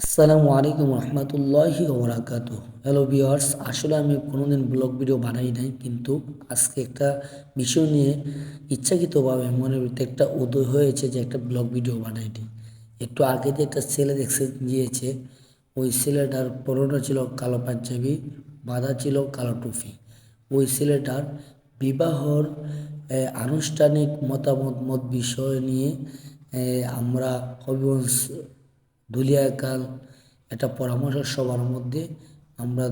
আসসালামু আলাইকুম রহমতুল্লাহি ওবরাকাতু হ্যালো ভিওয়ার্স আসলে আমি কোনোদিন ব্লগ ভিডিও বানাই নাই, কিন্তু আজকে একটা বিষয় নিয়ে ইচ্ছাকৃতভাবে মনের ভিতরে একটা উদয় হয়েছে যে একটা ব্লগ ভিডিও বানাই একটু আগে যে একটা ছেলে দেখছে, গিয়েছে, ওই ছেলেটার পরনে ছিল কালো পাঞ্জাবি, বাঁধা ছিল কালো টুপি। ওই ছেলেটার বিবাহর আনুষ্ঠানিক মতামত, মত বিষয় নিয়ে আমরা হবিগঞ্জ দুলিয়াকাল একটা পরামর্শ সবার মধ্যে আমরা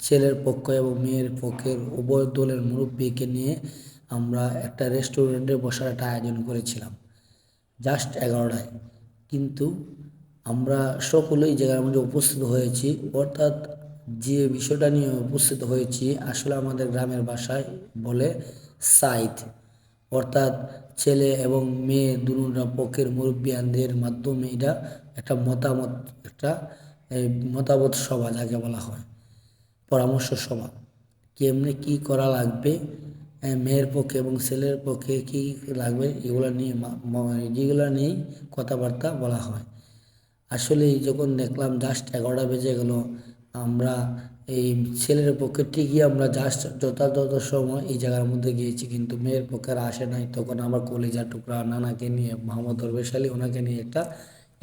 ছেলের পক্ষ এবং মেয়ের পক্ষের উভয় দলের মুরব্বীকে নিয়ে আমরা একটা রেস্টুরেন্টে বসার একটা আয়োজন করেছিলাম জাস্ট এগারোটায়। কিন্তু আমরা সকলেই জায়গার মধ্যে উপস্থিত হয়েছি, অর্থাৎ যে বিষয়টা নিয়ে উপস্থিত হয়েছি আসলে আমাদের গ্রামের ভাষায় বলে সাইদ অর্থাৎ ছেলে এবং মেয়ে দুটা পক্ষের মুরব্বিয়ানদের মাধ্যমে এটা মতামত, একটা মতামত সভা যাকে বলা হয়, পরামর্শ সভা। কেমনে কি করা লাগবে মেয়ের পক্ষে এবং ছেলের পক্ষে কি লাগবে, এগুলো নিয়ে যেগুলো নিয়েই কথাবার্তা বলা হয়। আসলে যখন দেখলাম জাস্ট এগারোটা বেজে গেল, আমরা এই ছেলের পক্ষে ঠিকই আমরা জাস্ট যথাযথ সময় এই জায়গার মধ্যে গিয়েছি, কিন্তু মেয়ের পক্ষে আর আসে নাই। তখন আমার কলেজা টুকরা নানাকে নিয়ে, মোহাম্মদ দরবেশ আলী ওনাকে নিয়ে একটা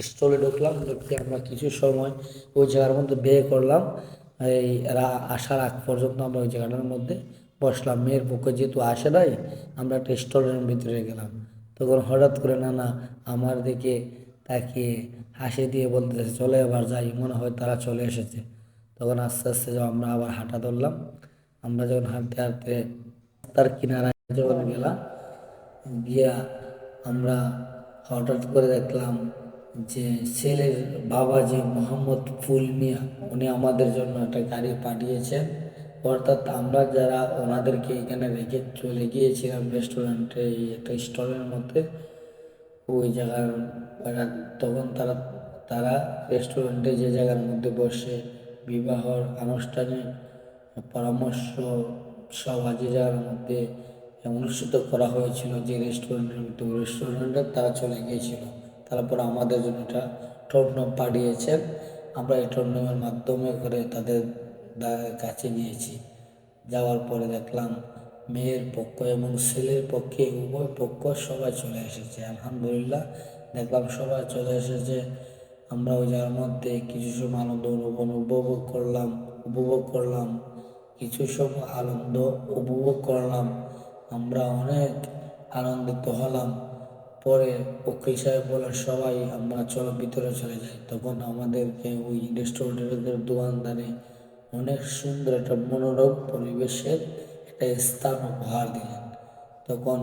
স্টলে ঢুকলাম ঢুকে আমরা কিছু সময় ওই জায়গার মধ্যে বিয়ে করলাম। এই আসার আগ পর্যন্ত আমরা ওই জায়গাটার মধ্যে বসলাম। মেয়ের পক্ষে যেহেতু আসে নাই, আমরা একটা স্টলের ভিতরে গেলাম। তখন হঠাৎ করে নানা আমার দিকে তাকিয়ে হাসি দিয়ে বলতেছে, চলে এবার যাই। মনে হয় তারা চলে এসেছে। তখন আস্তে আস্তে যখন আমরা আবার হাঁটা ধরলাম, আমরা যখন হাঁটতে হাঁটতে তার কিনারায় যখন গেলাম, গিয়া আমরা হঠাৎ করে দেখলাম যে ছেলের বাবা যে মোহাম্মদ ফুল মিয়া, উনি আমাদের জন্য একটা গাড়ি পাঠিয়েছেন। অর্থাৎ আমরা যারা ওনাদেরকে এখানে রেখে চলে গিয়েছিলাম রেস্টুরেন্টে একটা স্টলের মধ্যে, ওই জায়গার তখন তারা তারা রেস্টুরেন্টে যে জায়গার মধ্যে বসে বিবাহর আনুষ্ঠানিক পরামর্শ সভা যে জায়গার মধ্যে অনুষ্ঠিত করা হয়েছিল যে রেস্টুরেন্টের মধ্যে রেস্টুরেন্টে তারা চলে গিয়েছিল। তারপর আমাদের জন্য একটা টর্নম পাঠিয়েছেন আমরা এই টর্নমের মাধ্যমে করে তাদের কাছে গিয়েছি। যাওয়ার পরে দেখলাম মেয়ের পক্ষ এবং ছেলের পক্ষে, উভয় পক্ষ সবাই চলে এসেছে। আলহামদুলিল্লাহ, দেখলাম সবাই চলে এসেছে। আমরা ওই যার মধ্যে কিছু সময় আনন্দ উপভোগ করলাম উপভোগ করলাম, কিছু সময় আনন্দ উপভোগ করলাম। আমরা অনেক আনন্দিত হলাম। পরে উকিল সাহেব বলেন, সবাই আমরা চলো ভিতরে চলে যাই। তখন আমাদেরকে ওই রেস্টুরেন্টের দোকানদারে অনেক সুন্দর একটা মনোরম পরিবেশের একটা স্থান উপহার দিলেন। তখন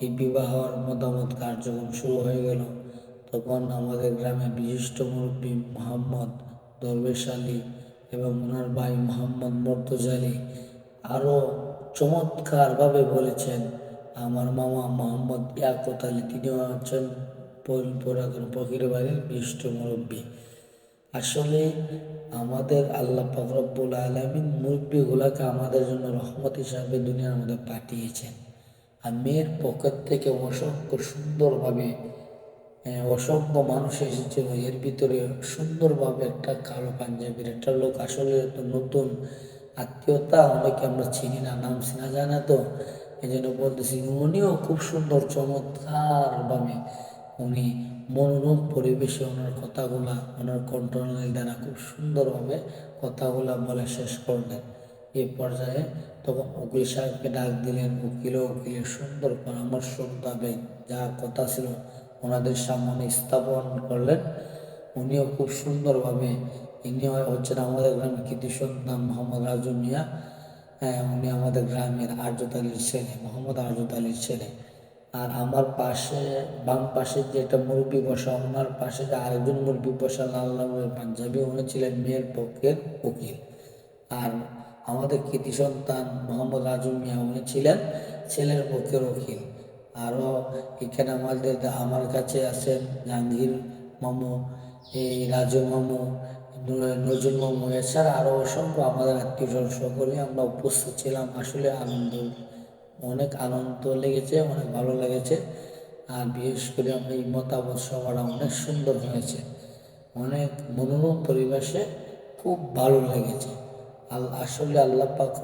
এই বিবাহর মতামত কার্যক্রম শুরু হয়ে গেল। তখন আমাদের গ্রামে বিশিষ্ট মুরব্বী মোহাম্মদ দরবেশ আলী এবং ওনার ভাই মোহাম্মদ মর্তজা আলী আরও চমৎকারভাবে বলেছেন আমার মামা মোহাম্মদ ইয়াকত আলী তিনিও হচ্ছেন পর- পুরাতন ফকির বাড়ির বিশিষ্ট মুরব্বী। আসলে আমাদের আল্লাহ ফকরব্বুল আলমিন মুরব্বীগুলাকে আমাদের জন্য রহমত হিসাবে দুনিয়ার মধ্যে পাঠিয়েছেন। আর মেয়ের পকেট থেকে অসংখ্য সুন্দরভাবে অসংখ্য মানুষ এসেছিল এর ভিতরে সুন্দরভাবে একটা কালো পাঞ্জাবির একটা লোক। আসলে নতুন আত্মীয়তা অনেকে আমরা চিনি না, নাম চিনা যায় না তো। এই জন্য বলতেছি, উনিও খুব সুন্দর চমৎকারভাবে উনি মনোরম পরিবেশে ওনার কথাগুলা, ওনার কণ্ঠনালীর দ্বারা খুব সুন্দরভাবে কথাগুলা বলে শেষ করলেন। এই পর্যায়ে তখন উকিল সাহেবকে ডাক দিলেন, উকিল উকিলের সুন্দর পরামর্শ মোতাবেক যা কথা ছিল ওনাদের সামনে স্থাপন করলেন। উনিও খুব সুন্দরভাবে, ইনি হচ্ছেন আমাদের গ্রামের কৃতি সন্তান মোহাম্মদ রাজু মিয়া। হ্যাঁ উনি আমাদের গ্রামের আরজত আলীর ছেলে, মোহাম্মদ আরজত আলীর ছেলে। আর আমার পাশে, বাম পাশে যে একটা মুরব্বী বসা, ওনার পাশে যে আরেকজন মুরব্বী বসা লাল পাঞ্জাবি, উনি ছিলেন মেয়ের পক্ষের উকিল। আর আমাদের কৃতি সন্তান মোহাম্মদ রাজু মিয়া, উনি ছিলেন ছেলের পক্ষের উকিল। আরও এখানে আমাদের আমার কাছে আছেন জাহাঙ্গীর মামু, এই রাজু মামু নজরুল মামু এছাড়া আরও অসংখ্য আমাদের আত্মীয় সকলে আমরা উপস্থিত ছিলাম। আসলে আনন্দ, অনেক আনন্দ লেগেছে, অনেক ভালো লেগেছে। আর বিশেষ করে আমরা এই মতামত সভাটা অনেক সুন্দর হয়েছে। অনেক মনোরম পরিবেশে খুব ভালো লেগেছে। আল, আসলে আল্লাহ পাক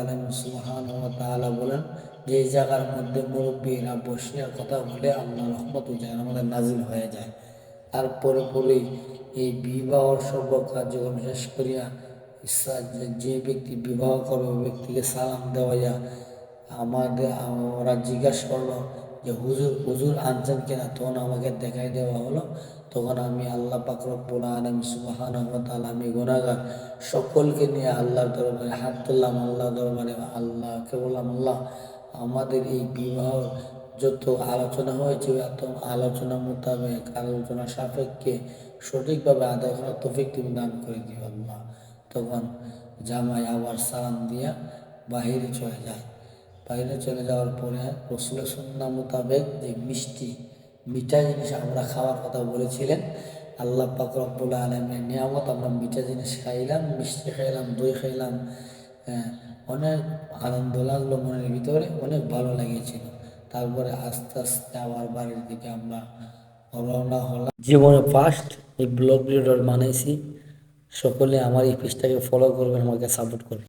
আলম সুবহান ওয়া তাআলা বলেন, যে জায়গার মধ্যে মুরব্বীরা বসিয়া কথা বলে আল্লাহ রহমত আমাদের নাজিল হয়ে যায়। তারপরে পরেই এই বিবাহ সর্ব কার্যক্রম শেষ করিয়া যে ব্যক্তি বিবাহ করবে, ব্যক্তিকে সালাম দেওয়া আমাদের ওরা জিজ্ঞাসা করল যে, হুজুর হুজুর আনছেন কিনা? তখন আমাকে দেখাই দেওয়া হলো। তখন আমি আল্লাহ পাক রব্বুল আলামিন সুবহানাহু ওয়া তাআলা, আমি গুনাহগার সকলকে নিয়ে আল্লাহর দরবারে হাত তুললাম আল্লাহ দরবারে আল্লাহকে বললাম, আল্লাহ, আমাদের এই বিবাহ যত আলোচনা হয়েছে এত আলোচনা মোতাবেক আলোচনা সাপেক্ষে সঠিকভাবে আদায় করার তৌফিক তুমি দান করে দিও আল্লাহ। তখন জামাই আবার সালাম দিয়া বাহিরে চলে যায়। বাইরে চলে যাওয়ার পরে রসুলের মোতাবেক যে মিষ্টি মিঠা জিনিস আমরা খাওয়ার কথা বলেছিলেন আল্লাহ পাক আলমের নিয়ামত আমরা মিঠা জিনিস খাইলাম মিষ্টি খাইলাম দই খাইলাম হ্যাঁ, অনেক আনন্দ লাগল মনের ভিতরে অনেক ভালো লেগেছিল। তারপরে আস্তে আস্তে আমার বাড়ির দিকে আমরা রওনা হলাম। জীবনে ফার্স্ট এই ব্লগ ভিডিওটা বানাইছি। সকলে আমার এই পেজটাকে ফলো করবেন, আমাকে সাপোর্ট করবেন।